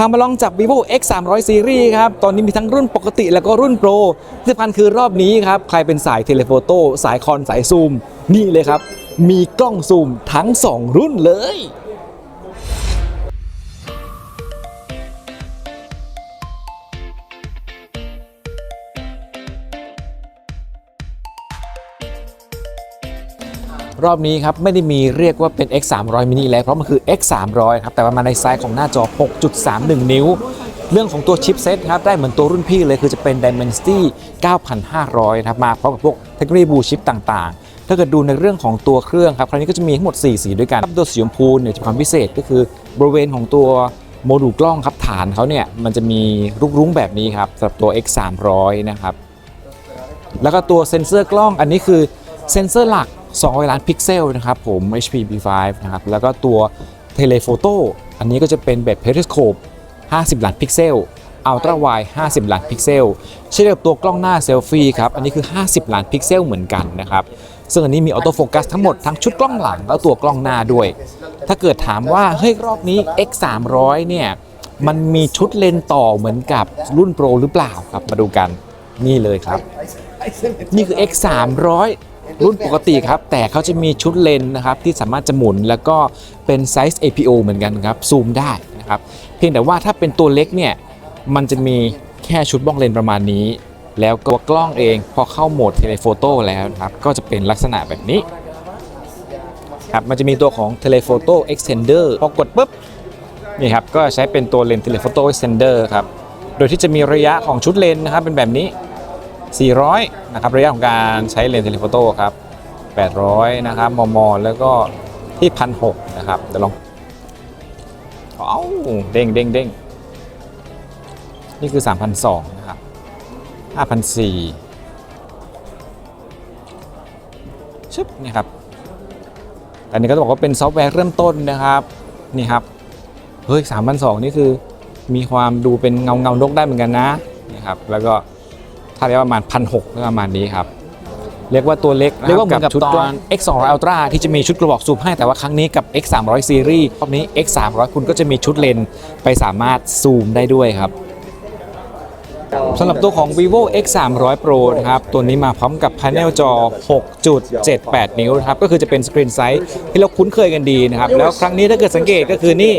พามาลองจับ vivo x 3 0 0 series ครับ ตอนนี้มีทั้งรุ่นปกติแล้วก็รุ่นโปรที่สำคัญคือรอบนี้ครับ ใครเป็นสายเทเลโฟโต้สายคอนสายซูม นี่เลยครับ มีกล้องซูมทั้ง 2 รุ่นเลย รอบนี้ครับไม่ได้มีเรียกว่าเป็น X 3 0 0 mini แล้วเพราะมันคือ X 3 0 0ครับแต่ว่ามาในไซส์ของหน้าจอ 6.31 นิ้ว เรื่องของตัวชิปเซตครับได้เหมือนตัวรุ่นพี่เลยคือจะเป็น Dimensity 9500ครับมาพร้อมกับพวกเทคโนโลยีบูชิปต่างๆ ถ้าเกิดดูในเรื่องของตัวเครื่องครับคราวนี้ก็จะมีทั้งหมด 4 สีด้วยกันครับตัวสีชมพูเนี่ยจะความพิเศษก็คือบริเวณของตัวโมดูลกล้องครับฐานเขาเนี่ยมันจะมีรุกรุ้งแบบนี้ครับสำหรับตัว X 300นะครับแล้วก็ตัวเซ็นเซอร์กล้องอันนี้คือเซ็นเซอร์หลัก 200 ล้านพิกเซลนะครับผม HPB5 นะครับ แล้วก็ตัวเทเลโฟโต้อันนี้ก็จะเป็นแบบ periscope 50 ล้านพิกเซลอัลตร้าไวด์50 ล้านพิกเซลเช่นเดียวกับตัวกล้องหน้าเซลฟี่ครับ อันนี้คือ 50 ล้านพิกเซลเหมือนกันนะครับ ซึ่งอันนี้มีออโต้โฟกัสทั้งหมดทั้งชุดกล้องหลังแล้วตัวกล้องหน้าด้วย ถ้าเกิดถามว่า เฮ้ย รอบนี้ X 300เนี่ย มันมีชุดเลนส์ต่อเหมือนกับรุ่นโปรหรือเปล่าครับ มาดูกันนี่เลยครับ นี่คือ X 300 รุ่นปกติครับ แต่เขาจะมีชุดเลนส์นะครับที่สามารถจะหมุนแล้วก็เป็นไซส์ APO เหมือนกันครับซูมได้นะครับเพียงแต่ว่าถ้าเป็นตัวเล็กเนี่ยมันจะมีแค่ชุดบ้องเลนส์ประมาณนี้ แล้วก็กล้องเองพอเข้าโหมดเทเลโฟโต้แล้วนะครับก็จะเป็นลักษณะแบบนี้ครับมันจะมีตัวของ Telephoto Extender พอกดปุ๊บนี่ครับก็ใช้เป็นตัวเลนส์ Telephoto Extender ครับโดยที่จะมีระยะของชุดเลนส์นะครับเป็นแบบนี้ 400 นะครับระยะของการใช้เลนส์ Telephoto ครับ 800 นะครับมม แล้วก็ที่1,600นะครับเดี๋ยวลองเอ้าเด้งเด้งเด้งนี่คือ 3,200 นะครับ5,400 ชึบนี่ครับอันนี้ก็ต้องบอกว่าเป็นซอฟต์แวร์เริ่มต้นนะครับนี่ครับเฮ้ย3,200 นี่คือมีความดูเป็นเงาเงานกได้เหมือนกันนะนี่ครับแล้วก็ ถ้าเรียกว่าประมาณพันหกประมาณนี้ครับ เรียกว่าตัวเล็กเรียกว่าเหมือนกับชุดกล้อง X 2 0 0 Ultra ที่จะมีชุดกระบอกซูมให้แต่ว่าครั้งนี้กับ X 3 0 0 Series รอบนี้ X 3 0 0คุณก็จะมีชุดเลนส์ไปสามารถซูมได้ด้วยครับสำหรับตัวของ vivo x 3 0 0 pro นะครับ ตัวนี้มาพร้อมกับ panel จอ 6.78 นิ้วนะครับ ก็คือจะเป็นสกรีนไซส์ที่เราคุ้นเคยกันดีนะครับ แล้วครั้งนี้ถ้าเกิดสังเกตก็คือนี่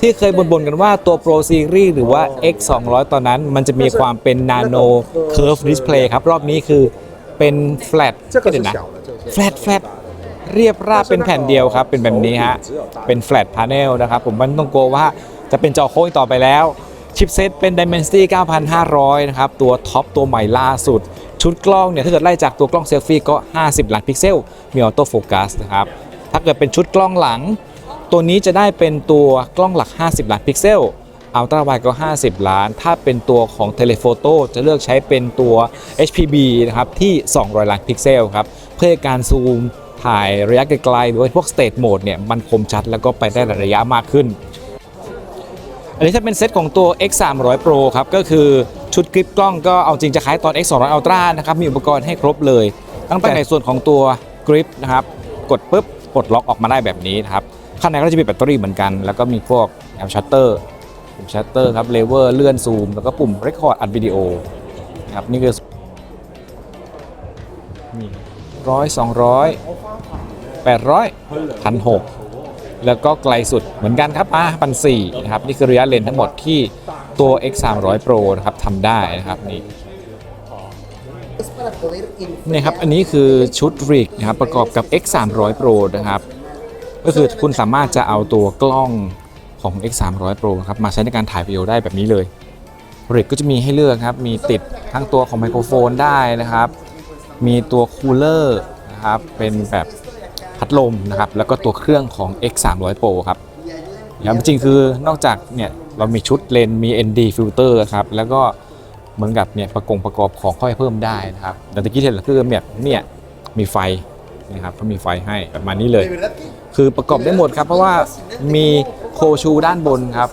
ที่เคยบ่นๆกันว่าตัว Pro Series หรือว่า X 200ตอนนั้น มันจะมีความเป็น Nano Curve Display ครับ รอบนี้คือเป็น flat ก็เดี๋ยวนะ flat flat เรียบราบเป็นแผ่นเดียวครับ เป็นแบบนี้ฮะ เป็น flat panel นะครับ ผมมันต้องกลัวว่าจะเป็นจอโค้งต่อไปแล้ว ชิปเซตเป็น Dimensity 9500 นะครับ ตัวท็อปตัวใหม่ล่าสุด ชุดกล้องเนี่ย ถ้าเกิดไล่จากตัวกล้องเซลฟี่ก็ 50 ล้านพิกเซล มีออโต้โฟกัสนะครับ ถ้าเกิดเป็นชุดกล้องหลัง ตัวนี้จะได้เป็นตัวกล้องหลัก 50 ล้านพิกเซลอัลตร้าไวก็ 50 ล้าน ถ้าเป็นตัวของเทเลโฟโต้จะเลือกใช้เป็นตัว HPB นะครับที่ 200 ล้านพิกเซลครับ เพื่อให้การซูมถ่ายระยะไกลๆหรือว่าพวกสเตทโหมดเนี่ยมันคมชัดแล้วก็ไปได้หลายระยะมากขึ้น อันนี้ถ้าเป็นเซตของตัว X 3 0 0 Pro ครับ ก็คือชุดกริปกล้องก็เอาจริงจะคล้ายตอน X 2 0 0 Ultra นะครับ มีอุปกรณ์ให้ครบเลย ตั้งแต่ในส่วนของตัวกริปนะครับ กดปุ๊บปลดล็อกออกมาได้แบบนี้นะครับ ข้างในก็จะมีแบตเตอรี่เหมือนกัน แล้วก็มีพวกแอปชัตเตอร์ปุ่มชัตเตอร์ครับเลเวอร์เลื่อนซูม แล้วก็ปุ่ม Record อัดวิดีโอนะครับนี่คือร้อยสองร้อยแปดร้อยพันหกแล้วก็ไกลสุดเหมือนกันครับอะพันสี่นะครับ นี่คือระยะเลนทั้งหมดที่ตัว X 3 0 0 Pro นะครับทำได้นะครับนี่นี่ครับ อันนี้คือชุดริกนะครับประกอบกับ X 3 0 0 Pro นะครับ ก็คือคุณสามารถจะเอาตัวกล้องของ X 3 0 0 Pro ครับมาใช้ในการถ่ายวิดีโอได้แบบนี้เลยริกก็จะมีให้เลือกครับ มีติดทั้งตัวของไมโครโฟนได้นะครับ มีตัวคูลเลอร์นะครับเป็นแบบพัดลมนะครับ แล้วก็ตัวเครื่องของ X 3 0 0 Pro ครับอย่างจริงคือนอกจากเนี่ยเรามีชุดเลนมี ND filter ครับแล้วก็เหมือนกับเนี่ยประกงประกอบของเข้าไปเพิ่มได้นะครับแต่ตะกี้เห็นคือเนี่ยเนี่ยมีไฟนะครับเขามีไฟให้ประมาณนี้เลยคือประกอบได้หมดครับ เพราะว่ามีโคชูด้านบนครับ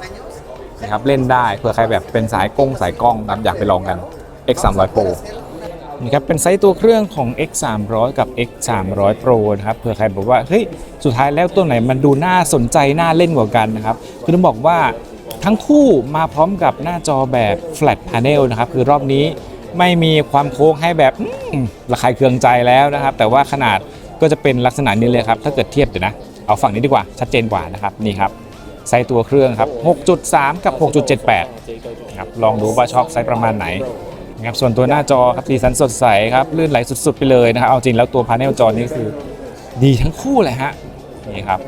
นะครับเล่นได้เผื่อใครแบบเป็นสายกล้องสายกล้องครับอยากไปลองกัน X 3 0 0 Pro นี่ครับเป็นไซส์ตัวเครื่องของ X 3 0 0กับ X 3 0 0 Pro นะครับเผื่อใครบอกว่าเฮ้ยสุดท้ายแล้วตัวไหนมันดูน่าสนใจน่าเล่นกว่ากันนะครับคือต้องบอกว่าทั้งคู่มาพร้อมกับหน้าจอแบบ flat panel นะครับคือรอบนี้ไม่มีความโค้งให้แบบระคายเคืองใจแล้วนะครับ แต่ว่าขนาด ก็จะเป็นลักษณะนี้เลยครับ ถ้าเกิดเทียบเดี๋ยวนะ เอาฝั่งนี้ดีกว่า ชัดเจนกว่านะครับ นี่ครับ ไซส์ตัวเครื่องครับ 6.3 กับ 6.78ครับ ลองดูว่าช็อบไซส์ประมาณไหนนะครับ ส่วนตัวหน้าจอครับสีสันสดใสครับ ลื่นไหลสุด ๆ ไปเลยนะครับ เอาจริงแล้วตัวพาเนลจอนี้คือดีทั้งคู่เลยฮะ นี่ครับ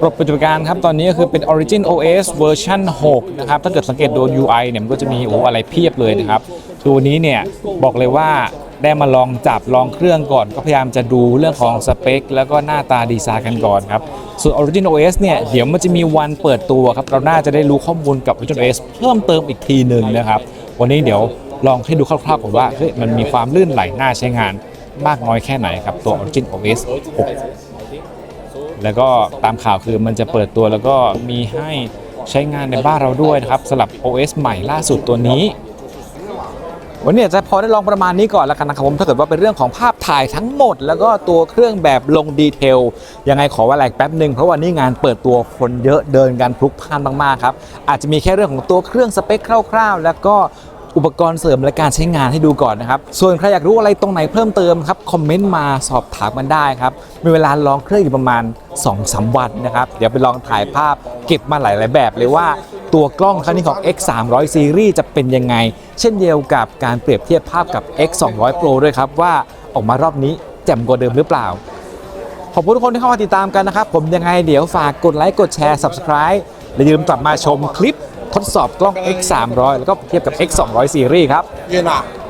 ระบบปฏิบัติการครับ ตอนนี้ก็คือเป็น Origin OS เวอร์ชัน6นะครับ ถ้าเกิดสังเกตดู UI เนี่ยมันก็จะมีโอ้อะไรเพียบเลยนะครับ ตัวนี้เนี่ยบอกเลยว่า ได้มาลองจับลองเครื่องก่อน ก็พยายามจะดูเรื่องของสเปค แล้วก็หน้าตาดีไซน์กันก่อนครับ ส่วน Origin OS เนี่ย เดี๋ยวมันจะมีวันเปิดตัวครับ เราน่าจะได้รู้ข้อมูลกับ Origin OS เพิ่มเติมอีกทีหนึ่งนะครับ วันนี้เดี๋ยวลองให้ดูคร่าวๆก่อนว่าเฮ้ยมันมีความลื่นไหลน่าใช้งานมากน้อยแค่ไหนครับตัว Origin OS 6 แล้วก็ตามข่าวคือมันจะเปิดตัวแล้วก็มีให้ใช้งานในบ้านเราด้วยนะครับสำหรับ OS ใหม่ล่าสุดตัวนี้ วันนี้จะพอได้ลองประมาณนี้ก่อนแล้วกันนะครับผมถ้าเกิดว่าเป็นเรื่องของภาพถ่ายทั้งหมด แล้วก็ตัวเครื่องแบบลงดีเทลยังไงขอเวลาอีกแป๊บหนึ่งเพราะวันนี้งานเปิดตัวคนเยอะเดินกันพลุกพล่านมากๆครับอาจจะมีแค่เรื่องของตัวเครื่องสเปคคร่าวๆ แล้วก็อุปกรณ์เสริมและการใช้งานให้ดูก่อนนะครับ ส่วนใครอยากรู้อะไรตรงไหนเพิ่มเติมครับ คอมเมนต์มาสอบถามกันได้ครับ มีเวลาลองเครื่องอยู่ประมาณ2-3วันนะครับ เดี๋ยวไปลองถ่ายภาพเก็บมาหลาย ๆ แบบเลยว่า ตัวกล้องครั้งนี้ของ X 3 0 0 Series จะเป็นยังไง เช่นเดียวกับการเปรียบเทียบภาพกับ X 2 0 0 Pro ด้วยครับว่าออกมารอบนี้แจ่มกว่าเดิมหรือเปล่า ขอบคุณทุกคนที่เข้ามาติดตามกันนะครับ ผมยังไงเดี๋ยวฝากกดไลค์กดแชร์ Subscribe และอย่าลืมกลับมาชมคลิปทดสอบกล้อง X 3 0 0แล้วก็เทียบกับ X 2 0 0 Series ครับ晕啊！